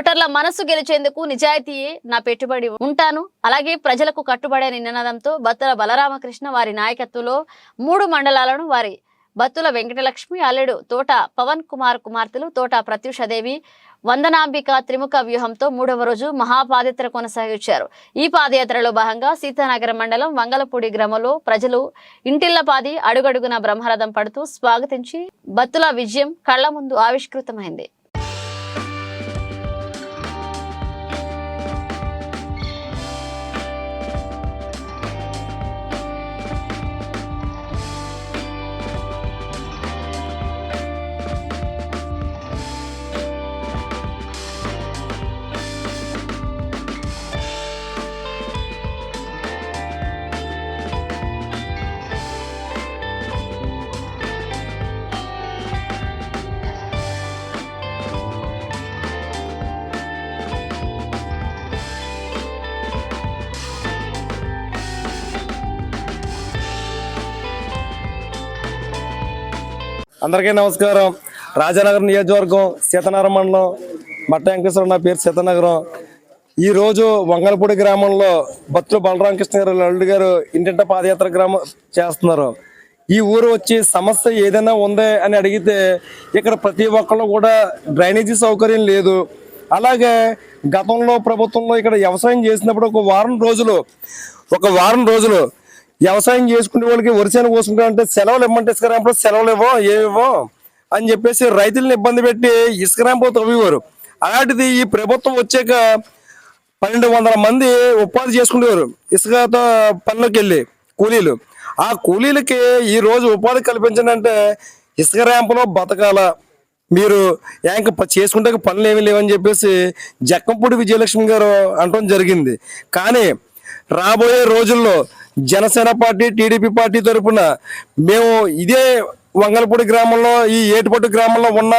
ఓటర్ల మనసు గెలిచేందుకు నిజాయితీయే నా పెట్టుబడి. ఉంటాను. అలాగే ప్రజలకు కట్టుబడే నినాదంతో బత్తుల బలరామకృష్ణ వారి నాయకత్వంలో మూడు మండలాలను వారి బత్తుల వెంకటలక్ష్మి అల్లుడు తోట పవన్ కుమార్ కుమార్తెలు తోట ప్రత్యూషదేవి వందనాంబిక త్రిముఖ వ్యూహంతో మూడవ రోజు మహాపాదయాత్ర కొనసాగించారు. ఈ పాదయాత్రలో భాగంగా సీతానగరం మండలం వంగలపూడి గ్రామంలో ప్రజలు ఇంటిళ్ళపాది అడుగడుగున బ్రహ్మరథం పడుతూ స్వాగతించి బత్తుల విజయం కళ్ళ ముందు ఆవిష్కృతమైంది. అందరికీ నమస్కారం. రాజానగరం నియోజకవర్గం సీతనగరం మండలం మట్ట వెంకటేశ్వర నా పేరు సీతనగరం. ఈ రోజు వంగలపూడి గ్రామంలో భక్తులు బలరామకృష్ణ గారు లల్లుడు గారు ఇంటింట పాదయాత్ర గ్రామం చేస్తున్నారు. ఈ ఊరు వచ్చి సమస్య ఏదైనా ఉందే అని అడిగితే ఇక్కడ ప్రతి ఒక్కళ్ళు కూడా డ్రైనేజీ సౌకర్యం లేదు. అలాగే గతంలో ప్రభుత్వంలో ఇక్కడ వ్యవసాయం చేసినప్పుడు ఒక వారం రోజులు ఒక వారం రోజులు వ్యవసాయం చేసుకునే వాళ్ళకి వరిసేను కోసుకుంటా అంటే సెలవులు ఇవ్వమంటే ఇసుక ర్యాంపులో సెలవులు ఇవ్వం ఏమివ్వం అని చెప్పేసి రైతులను ఇబ్బంది పెట్టి ఇసుక ర్యాంపు తవ్వేవారు. అలాంటిది ఈ ప్రభుత్వం వచ్చాక పన్నెండు వందల మంది ఉపాధి చేసుకునేవారు ఇసుకతో పనిలోకి వెళ్ళి కూలీలు. ఆ కూలీలకి ఈ రోజు ఉపాధి కల్పించడంటే ఇసుక ర్యాంపులో బతకాల. మీరు ఇంకా చేసుకుంటే పనులు ఏమీ లేవని చెప్పేసి జక్కంపూడి విజయలక్ష్మి గారు అనడం జరిగింది. కానీ రాబోయే రోజుల్లో జనసేన పార్టీ టీడీపీ పార్టీ తరపున మేము ఇదే వంగలపూడి గ్రామంలో ఈ ఏటుపట్టు గ్రామంలో ఉన్న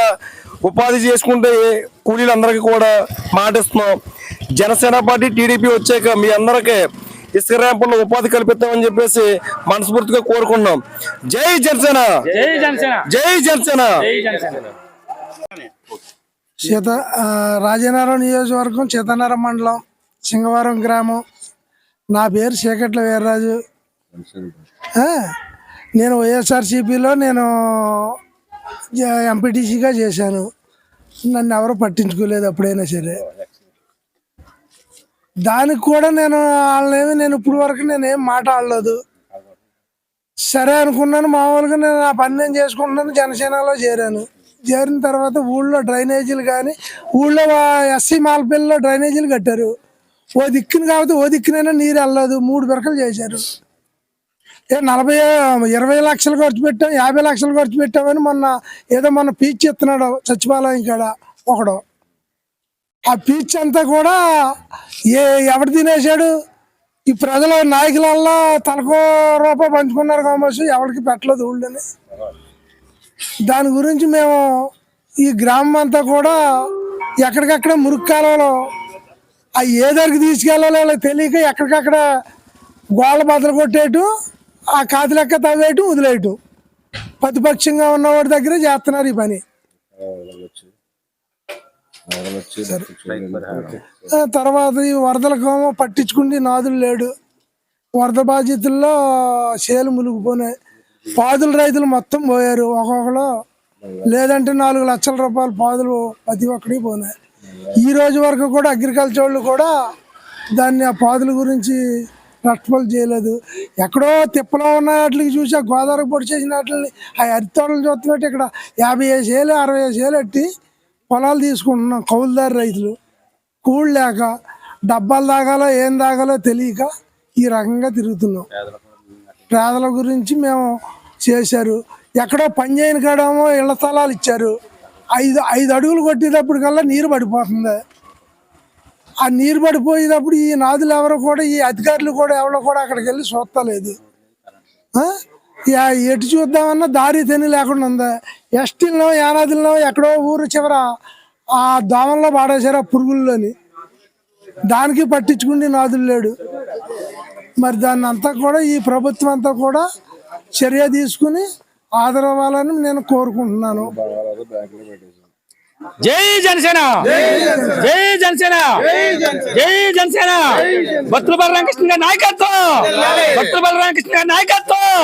ఉపాధి చేసుకుంటే కూలీలందరికీ కూడా మాటిస్తున్నాం. జనసేన పార్టీ టీడీపీ వచ్చాక మీ అందరికీ ఇసుక ర్యాంపుల్లో ఉపాధి కల్పిస్తామని చెప్పేసి మనస్ఫూర్తిగా కోరుకున్నాం జై జనసేన! జై జనసేన! జై జనసేన! జై జనసేన! సీత రాజనగరం నియోజకవర్గం సీతనగరం మండలం సింగవరం గ్రామం. నా పేరు చీకట్ల వీర్రాజు. నేను వైఎస్ఆర్సీపీలో నేను ఎంపీటీసీగా చేశాను. నన్ను ఎవరు పట్టించుకోలేదు అప్పుడైనా సరే. దానికి కూడా నేను వాళ్ళనేమి నేను ఇప్పుడు వరకు నేను ఏం ఆడలేదు. సరే అనుకున్నాను. మామూలుగా నేను నా పని నేను చేసుకుంటున్నాను. జనసేనలో చేరాను. చేరిన తర్వాత ఊళ్ళో డ్రైనేజీలు కానీ ఊళ్ళో ఎస్సీ మాల్పల్లిలో డ్రైనేజీలు కట్టారు. ఓ దిక్కున కాబట్టి ఓ దిక్కునైనా నీరు వెళ్ళదు. మూడు పిరకలు చేశారు. ఏ నలభై ఇరవై లక్షలు ఖర్చు పెట్టాం యాభై లక్షలు ఖర్చు పెట్టామని మొన్న ఏదో మొన్న పీచ్ ఎత్తున్నాడు సచివాలయం కాడ ఒకడు. ఆ పీచ్ అంతా కూడా ఏ ఎవడు తినేశాడు? ఈ ప్రజల నాయకులల్లో తలకో రూపాయి పంచుకున్నారు కాబట్టి ఎవరికి పెట్టలేదు ఊళ్ళని. దాని గురించి మేము ఈ గ్రామం అంతా కూడా ఎక్కడికక్కడ మురుక్కాలలో ఆ ఏ దగ్గరికి తీసుకెళ్ళాలో తెలియక ఎక్కడికక్కడ గోళ్ళ బద్దలు కొట్టేయటం ఆ కాతి లెక్క తవ్వేయటం వదిలేయటం ప్రతిపక్షంగా ఉన్నవాడి దగ్గరే చేస్తున్నారు ఈ పని. తర్వాత ఈ వరదలకు పట్టించుకుంటే నాదులు లేడు. వరద బాధితుల్లో చేలు మునిగిపోయినాయి. పాదుల రైతులు మొత్తం పోయారు. ఒక్కొక్కరు లేదంటే నాలుగు లక్షల రూపాయలు పాదులు ప్రతి ఒక్కడికి పోయినాయి. ఈ రోజు వరకు కూడా అగ్రికల్చర్ వాళ్ళు కూడా దాన్ని ఆ పాదుల గురించి రెస్పాన్స్ చేయలేదు. ఎక్కడో తిప్పలో ఉన్న వాటికి చూసి ఆ గోదావరి పొడి చేసిన వాటిని ఆ అరితోటలు చూస్తున్నట్టు ఇక్కడ యాభై ఐదు ఏళ్ళు అరవై ఐదు ఏళ్ళు ఎట్టి పొలాలు తీసుకుంటున్నాం కౌలుదారు రైతులు. కూళ్ళు లేక డబ్బాలు తాగాలో ఏం తాగాలో తెలియక ఈ రకంగా తిరుగుతున్నాం. పేదల గురించి మేము చేశారు. ఎక్కడో పని చేయని కాడేమో ఇళ్ళ స్థలాలు ఇచ్చారు. ఐదు ఐదు అడుగులు కొట్టేటప్పటికల్లా నీరు పడిపోతుంది. ఆ నీరు పడిపోయేటప్పుడు ఈ నాదులు ఎవరు కూడా ఈ అధికారులు కూడా ఎవరో కూడా అక్కడికి వెళ్ళి చూస్తలేదు. ఎటు చూద్దామన్నా దారి తెని లేకుండా ఉంది. ఎస్టీల్లో యానాదుల్లో ఎక్కడో ఊరు చివర ఆ దోమల్లో పాడేశారు ఆ పురుగుల్లోని. దానికి పట్టించుకుని నాదులు లేడు. మరి దాన్ని అంతా కూడా ఈ ప్రభుత్వం అంతా కూడా చర్య తీసుకుని ఆదరవ్వాలని నేను కోరుకుంటున్నాను. జై జనసేన! జై జనసేన! జై జనసేన! భక్తుల బలరామకృష్ణ గారి నాయకత్వం! భక్తుల బలరామకృష్ణ గారి నాయకత్వం!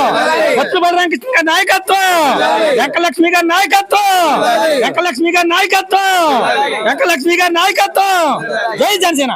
భక్తుల బలరామకృష్ణ గారి నాయకత్వం! వెంకలక్ష్మి గారి నాయకత్వం! వెంకలక్ష్మి గారి నాయకత్వం! వెంకలక్ష్మి గారి నాయకత్వం! జై జనసేన!